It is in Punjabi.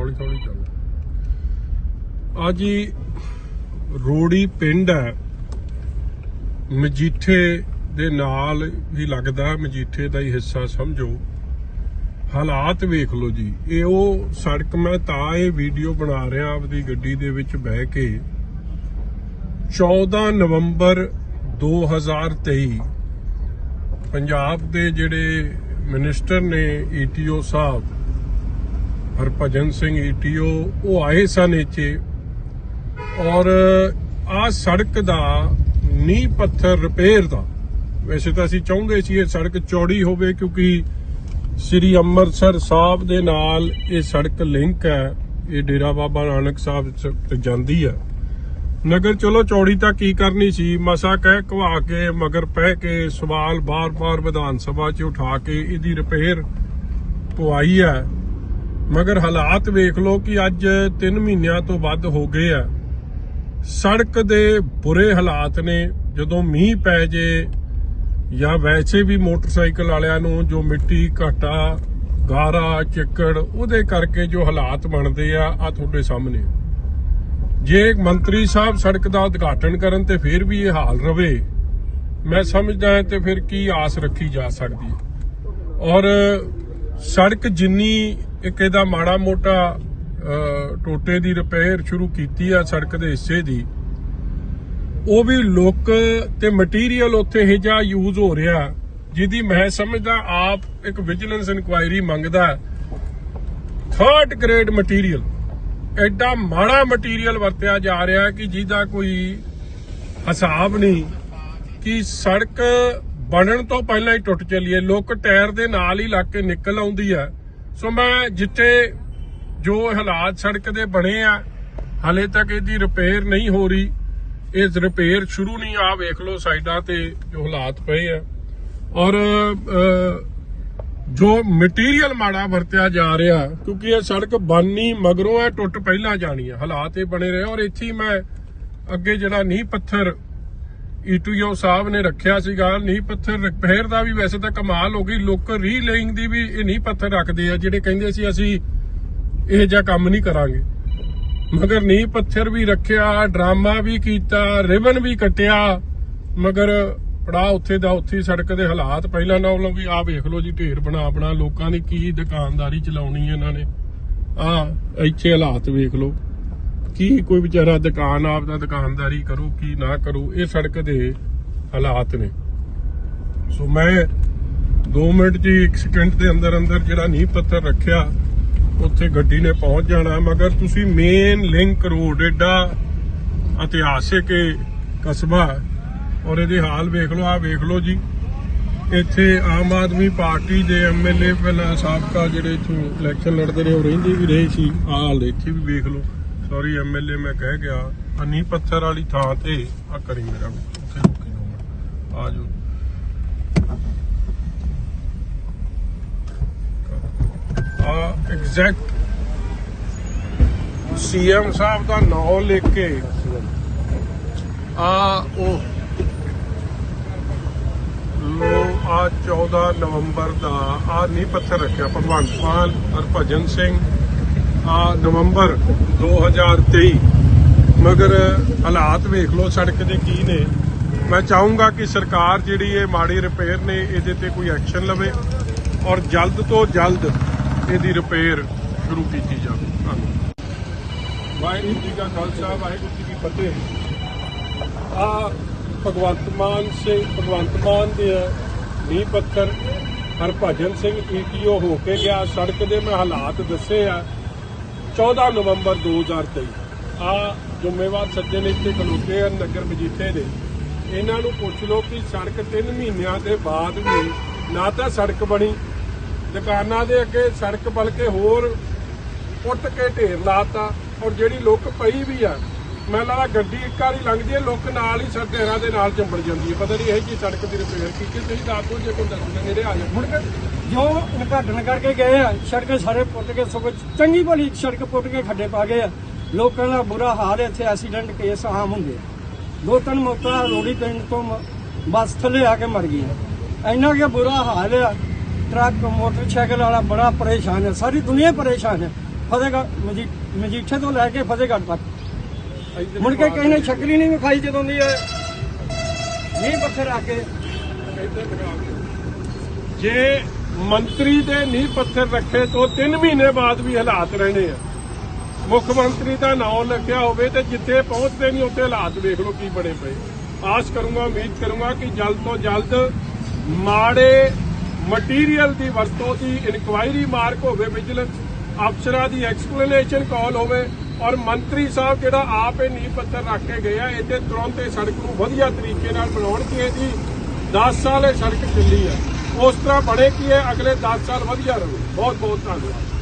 ਹੌਲੀ ਹੌਲੀ ਚੱਲ। ਅੱਜ ਹੀ ਰੋੜੀ ਪਿੰਡ ਹੈ। ਮਜੀਠੇ ਦੇ ਨਾਲ ਹੀ ਲੱਗਦਾ ਮਜੀਠੇ ਦਾ ਹੀ ਹਿੱਸਾ ਸਮਝੋ। ਹਾਲਾਤ ਵੇਖ ਲਓ ਜੀ। ਇਹ ਉਹ ਸੜਕ, ਮੈਂ ਤਾਂ ਇਹ ਵੀਡੀਓ ਬਣਾ ਰਿਹਾ ਆਪਦੀ ਗੱਡੀ ਦੇ ਵਿੱਚ ਬਹਿ ਕੇ। 14 ਨਵੰਬਰ 2023 ਪੰਜਾਬ ਦੇ ਜਿਹੜੇ ਮਿਨਿਸਟਰ ਨੇ ਈਟੀਓ ਸਾਹਿਬ ਹਰਭਜਨ ਸਿੰਘ ਈਟੀਓ ਉਹ ਆਏ ਸਨ ਇੱਥੇ। ਔਰ ਆ ਸੜਕ ਦਾ ਨੀਂਹ ਪੱਥਰ ਰਿਪੇਅਰ ਦਾ। ਵੈਸੇ ਤਾਂ ਅਸੀਂ ਚਾਹੁੰਦੇ ਸੀ ਇਹ ਸੜਕ ਚੌੜੀ ਹੋਵੇ, ਕਿਉਂਕਿ ਸ੍ਰੀ ਅੰਮ੍ਰਿਤਸਰ ਸਾਹਿਬ ਦੇ ਨਾਲ ਇਹ ਸੜਕ ਲਿੰਕ ਹੈ। ਇਹ ਡੇਰਾ ਬਾਬਾ ਨਾਨਕ ਸਾਹਿਬ ਚ- ਜਾਂਦੀ ਹੈ। ਨਗਰ, ਚਲੋ ਚੌੜੀ ਤਾਂ ਕੀ ਕਰਨੀ ਸੀ? ਮਸਾ ਕਹਿ ਘਵਾ ਕੇ, ਮਗਰ ਪਹਿ ਕੇ, ਸਵਾਲ ਬਾਰ-ਬਾਰ ਵਿਧਾਨ ਸਭਾ 'ਚ ਉਠਾ ਕੇ ਇਹਦੀ ਰਿਪੇਅਰ ਪਵਾਈ ਹੈ। ਮਗਰ ਹਾਲਾਤ ਵੇਖ ਲਓ ਕਿ ਅੱਜ 3 ਮਹੀਨਿਆਂ ਤੋਂ ਵੱਧ ਹੋ ਗਏ ਆ। ਸੜਕ ਦੇ ਬੁਰੇ ਹਾਲਾਤ ਨੇ। ਜਦੋਂ ਮੀਂਹ ਪੈ ਜੇ ਜਾਂ ਵੈਸੇ ਵੀ ਮੋਟਰਸਾਈਕਲ ਵਾਲਿਆਂ ਨੂੰ ਜੋ ਮਿੱਟੀ, ਘਾਟਾ, ਗਾਰਾ, ਚਿੱਕੜ ਉਹਦੇ ਕਰਕੇ ਜੋ ਹਾਲਾਤ ਬਣਦੇ ਆ ਆ ਤੁਹਾਡੇ ਸਾਹਮਣੇ। ਜੇ ਮੰਤਰੀ ਸਾਹਿਬ ਸੜਕ ਦਾ ਉਦਘਾਟਨ ਕਰਨ ਤੇ ਫਿਰ ਵੀ ਇਹ ਹਾਲ ਰਵੇ, ਮੈਂ ਸਮਝਦਾ ਹਾਂ ਤੇ ਫਿਰ ਕੀ ਆਸ ਰੱਖੀ ਜਾ ਸਕਦੀ ਔਰ ਸੜਕ ਜਿੰਨੀ ਇੱਕ ਇਹਦਾ ਮਾੜਾ ਮੋਟਾ ਟੋਟੇ ਦੀ ਰਿਪੇਅਰ ਸ਼ੁਰੂ ਕੀਤੀ ਆ ਸੜਕ ਦੇ ਹਿੱਸੇ ਦੀ। ਉਹ ਵੀ ਲੁੱਕ ਤੇ ਮਟੀਰੀਅਲ ਉੱਥੇ ਇਹ ਜਿਹਾ ਯੂਜ਼ ਹੋ ਰਿਹਾ, ਜਿਹਦੀ ਮੈਂ ਸਮਝਦਾ ਆਪ ਇੱਕ ਵਿਜੀਲੈਂਸ ਇਨਕੁਆਇਰੀ ਮੰਗਦਾ। ਥਰਡ ਗ੍ਰੇਡ ਮਟੀਰੀਅਲ ਐਡਾ ਮਾੜਾ ਮਟੀਰੀਅਲ ਵਰਤਿਆ ਜਾ ਰਿਹਾ ਕਿ ਜਿਹਦਾ ਕੋਈ ਹਿਸਾਬ ਨਹੀਂ, ਕਿ ਸੜਕ ਬਣਨ ਤੋਂ ਪਹਿਲਾਂ ਹੀ ਟੁੱਟ ਚੱਲੀ ਹੈ। ਲੋਕ ਟਾਇਰ ਦੇ ਨਾਲ ਹੀ ਲੱਗ ਕੇ ਨਿਕਲ ਆਉਂਦੀ ਹੈ ਸੋ ਮੈਂ ਜਿੱਥੇ ਜੋ ਹਾਲਾਤ ਸੜਕ ਦੇ ਬਣੇ ਆ, ਹਲੇ ਤੱਕ ਇਹਦੀ ਰਿਪੇਅਰ ਨਹੀਂ ਹੋ ਰਹੀ। ਇਸ ਰਿਪੇਅਰ ਸ਼ੁਰੂ ਨਹੀਂ ਆ ਵੇਖ ਲਓ ਸਾਈਡਾਂ ਤੇ ਜੋ ਹਾਲਾਤ ਪਏ ਆ। ਔਰ ਜੋ ਮਟੀਰੀਅਲ ਮਾੜਾ ਵਰਤਿਆ ਜਾ ਰਿਹਾ, ਕਿਉਂਕਿ ਇਹ ਸੜਕ ਬਣਨੀ ਮਗਰੋਂ ਹੈ ਟੁੱਟ ਪਹਿਲਾਂ ਜਾਣੀ ਹੈ ਹਾਲਾਤ ਇਹ ਬਣੇ ਰਹੇ ਔਰ ਇੱਥੇ ਮੈਂ ਅੱਗੇ ਜਿਹੜਾ ਨੀਂਹ ਪੱਥਰ ਈਟੀਓ ਸਾਹਿਬ ਨੇ ਰੱਖਿਆ ਸੀਗਾ, ਨੀਂਹ ਪੱਥਰ ਰਿਪੇਅਰ ਦਾ ਵੀ ਵੈਸੇ ਤਾਂ ਕਮਾਲ ਹੋ ਗਈ। ਲੋਕ ਰੀਲੇਇੰਗ ਦੀ ਵੀ ਇਹ ਨੀਂਹ ਪੱਥਰ ਰੱਖਦੇ ਆ, ਜਿਹੜੇ ਕਹਿੰਦੇ ਸੀ ਅਸੀਂ ਇਹ ਜਿਹਾ ਕੰਮ ਨਹੀਂ ਕਰਾਂਗੇ। ਮਗਰ ਨੀਂਹ ਪੱਥਰ ਵੀ ਰੱਖਿਆ, ਡਰਾਮਾ ਵੀ ਕੀਤਾ, ਰਿਬਨ ਵੀ ਕੱਟਿਆ। ਮਗਰ ਪੜਾ ਉੱਥੇ ਦਾ ਉੱਥੇ ਸੜਕ ਦੇ ਹਾਲਾਤ ਪਹਿਲਾਂ ਨਾਲੋਂ ਵੀ ਆਹ ਵੇਖ ਲਓ ਜੀ, ਢੇਰ ਬਣਾ ਬਣਾ, ਲੋਕਾਂ ਦੀ ਕੀ ਦੁਕਾਨਦਾਰੀ ਚਲਾਉਣੀ ਇਹਨਾਂ ਨੇ। ਆ, ਇੱਥੇ ਹਾਲਾਤ ਵੇਖ ਲਓ। ਕੀ ਕੋਈ ਵਿਚਾਰਾ ਦੁਕਾਨ, ਆਪ ਦਾ ਦੁਕਾਨਦਾਰੀ ਕਰੂ, ਕੀ ਨਾ ਕਰੂ, ਇਹ ਸੜਕ ਦੇ ਹਾਲਾਤ ਨੇ। ਸੋ ਮੈਂ 2 ਮਿੰਟ ਜੀ 1 ਸਕਿੰਟ ਦੇ ਅੰਦਰ ਅੰਦਰ ਜਿਹੜਾ ਨੀਂਹ ਪੱਥਰ ਰੱਖਿਆ, ਉੱਥੇ ਗੱਡੀ ਨੇ ਪਹੁੰਚ ਜਾਣਾ, ਮਗਰ ਤੁਸੀਂ ਮੇਨ ਲਿੰਕ ਰੋਡ ਏਡਾ ਇਤਿਹਾਸਿਕ ਕਸਬਾ, ਔਰ ਇਹਦੇ ਹਾਲ ਵੇਖ ਲਓ ਆ ਵੇਖ ਲਓ ਜੀ। ਇੱਥੇ ਆਮ ਆਦਮੀ ਪਾਰਟੀ ਦੇ ਐਮਐਲਏ ਪਹਿਲਾਂ ਸਾਬਕਾ ਜਿਹੜੇ ਇਥੋਂ ਇਲੈਕਸ਼ਨ ਲੜਦੇ ਰਹੇ ਉਹ ਰਹਿੰਦੇ ਵੀ ਰਹੇ ਸੀ ਹਾਲ ਇੱਥੇ ਵੀ ਵੇਖ ਲਓ। ਸੌਰੀ ਐਮਐਲਏ ਮੈਂ ਕਹਿ ਗਿਆ ਅਨੀ ਪੱਥਰ ਵਾਲੀ ਥਾਂ ਤੇ ਆ ਕਰੀ ਮੇਰਾ ਉੱਥੇ ਰੁਕੀ ਦੋ ਆ ਜਾਓ। ਆ ਐਗਜ਼ੈਕਟ ਸੀਐਮ ਸਾਹਿਬ ਦਾ ਨਾਮ ਲਿਖ ਕੇ ਆ ਉਹ ਆ 14 ਨਵੰਬਰ ਦਾ ਆ ਨੀ ਪੱਥਰ ਰੱਖਿਆ ਭਗਵੰਤ ਮਾਨ ਹਰਭਜਨ ਸਿੰਘ। ਆ ਨਵੰਬਰ 2023 ਮਗਰ ਹਾਲਾਤ ਵੇਖ ਲਓ ਸੜਕ ਦੇ ਕੀ ਨੇ। ਮੈਂ ਚਾਹੂੰਗਾ ਕਿ ਸਰਕਾਰ ਜਿਹੜੀ ਇਹ ਮਾੜੀ ਰਿਪੇਅਰ ਨੇ, ਇਹਦੇ ਤੇ ਕੋਈ ਐਕਸ਼ਨ ਲਵੇ ਔਰ ਜਲਦ ਤੋਂ ਜਲਦ ਇਹਦੀ ਰਿਪੇਅਰ ਸ਼ੁਰੂ ਕੀਤੀ ਜਾਵੇ। ਧੰਨਵਾਦ। ਵਾਹਿਗੁਰੂ ਜੀ ਕਾ ਖਾਲਸਾ, ਵਾਹਿਗੁਰੂ ਜੀ ਕੀ ਫਤਿਹ। ਆ ਭਗਵੰਤ ਮਾਨ ਸਿੰਘ, ਭਗਵੰਤ ਮਾਨ ਦੇ ਨੀਂਹ ਪੱਥਰ ਹਰਭਜਨ ਸਿੰਘ ਈਟੀਓ ਹੋ ਕੇ ਗਿਆ। ਸੜਕ ਦੇ ਮੈਂ ਹਾਲਾਤ ਦੱਸੇ ਆ। 14 ਨਵੰਬਰ 2023 ਆ ਜ਼ਿੰਮੇਵਾਰ ਸੱਜਣ ਇੱਥੇ ਖਲੋਤੇ ਆ ਨਗਰ ਮਜੀਠੇ ਦੇ। ਇਹਨਾਂ ਨੂੰ ਪੁੱਛ ਲਓ ਕਿ ਸੜਕ 3 ਮਹੀਨਿਆਂ ਦੇ ਬਾਅਦ ਵੀ ਨਾ ਤਾਂ ਸੜਕ ਬਣੀ, ਦੁਕਾਨਾਂ ਦੇ ਅੱਗੇ ਸੜਕ ਬਲਕਿ ਹੋਰ ਪੁੱਟ ਕੇ ਢੇਰ ਲਾਤਾ ਔਰ ਜਿਹੜੀ ਲੁੱਕ ਪਈ ਵੀ ਆ ਮੈਨੂੰ ਲੱਗਦਾ ਗੱਡੀ ਇੱਕ ਵਾਰੀ ਲੰਘਦੀ ਹੈ, ਲੁੱਕ ਨਾਲ ਹੀ ਸਰਦੇਰਾਂ ਦੇ ਨਾਲ ਚੰਬੜ ਜਾਂਦੀ ਹੈ। ਪਤਾ ਨਹੀਂ ਇਹ ਕੀ ਸੜਕ ਦੀ ਰਿਪੇਅਰ ਕੀਤੀ ਤੁਸੀਂ ਦੱਸ ਜੇ ਕੋਈ ਦੱਸਣਾ ਨੇੜੇ ਆ ਜਾ ਮੁੜ ਕੇ ਜੋ ਉਦਘਾਟਨ ਕਰਕੇ ਗਏ ਆ, ਸੜਕ ਸਾਰੇ ਪੁੱਟ ਕੇ ਸਗੋਂ ਚੰਗੀ ਭਲੀ ਸੜਕ ਪੁੱਟ ਕੇ ਖੱਡੇ ਪਾ ਗਏ ਆ। ਲੋਕਾਂ ਦਾ ਬੁਰਾ ਹਾਲ ਇੱਥੇ ਐਕਸੀਡੈਂਟ ਕੇਸ ਆਮ ਹੁੰਦੇ ਆ। ਦੋ ਤਿੰਨ ਮੌਤਾਂ ਰੋੜੀ ਪਿੰਡ ਤੋਂ ਬੱਸ ਥੱਲੇ ਆ ਕੇ ਮਰ ਗਈਆਂ ਇੰਨਾ ਕਿ ਬੁਰਾ ਹਾਲ ਆ, ਟਰੱਕ, ਮੋਟਰਸਾਈਕਲ ਵਾਲਾ ਬੜਾ ਪਰੇਸ਼ਾਨ ਹੈ ਸਾਰੀ ਦੁਨੀਆ ਪਰੇਸ਼ਾਨ ਹੈ ਫਤਿਹਗੜ੍ਹ ਮਜੀ- ਮਜੀਠੇ ਤੋਂ ਲੈ ਕੇ ਫਤਿਹਗੜ੍ਹ ਤੱਕ। ਮੁੜ ਕੇ ਕਿਸੇ ਨੇ ਸ਼ਕਲ ਹੀ ਨਹੀਂ ਵਿਖਾਈ ਜਦੋਂ ਦੀ ਇਹ ਨਹੀਂ ਪੱਥਰ ਆ ਕੇ। ਜੇ ਮੰਤਰੀ ਦੇ ਨੀਂਹ ਪੱਥਰ ਰੱਖੇ ਤੋਂ 3 ਮਹੀਨੇ ਬਾਅਦ ਵੀ ਹਾਲਾਤ ਰਹਿਣੇ ਆ। ਮੁੱਖ ਮੰਤਰੀ ਦਾ ਨਾਮ ਲਿਖਿਆ ਹੋਵੇ ਤੇ ਜਿੱਥੇ ਪਹੁੰਚਦੇ ਨਹੀਂ ਉੱਥੇ ਹਾਲਾਤ ਵੇਖ ਲਓ ਕੀ ਬਣੇ ਪਏ। ਆਸ ਕਰੂੰਗਾ, ਉਮੀਦ ਕਰੂੰਗਾ ਕਿ ਜਲਦ ਤੋਂ ਜਲਦ ਮਾੜੇ ਮਟੀਰੀਅਲ ਦੀ ਵਰਤੋਂ ਦੀ ਇਨਕੁਆਇਰੀ ਮਾਰਕ ਹੋਵੇ ਵਿਜੀਲੈਂਸ ਅਫਸਰਾਂ ਦੀ ਐਕਸਪਲੇਨੇਸ਼ਨ ਕਾਲ ਹੋਵੇ ਔਰ ਮੰਤਰੀ ਸਾਹਿਬ ਜਿਹੜਾ ਆਪ ਇਹ ਨੀਂਹ ਪੱਥਰ ਰੱਖ ਕੇ ਗਏ ਆ ਇੱਥੇ ਤੁਰੰਤ ਇਹ ਸੜਕ ਨੂੰ ਵਧੀਆ ਤਰੀਕੇ ਨਾਲ ਬਣਾਉਣ ਕਿ ਇਹਦੀ 10 ਸਾਲ ਇਹ ਸੜਕ ਚੱਲੀ ਆ। ਉਸ ਤਰ੍ਹਾਂ ਬਣੇ ਕਿ ਇਹ ਅਗਲੇ 10 ਸਾਲ ਵਧੀਆ ਰਹੇ। ਬਹੁਤ ਬਹੁਤ ਧੰਨਵਾਦ।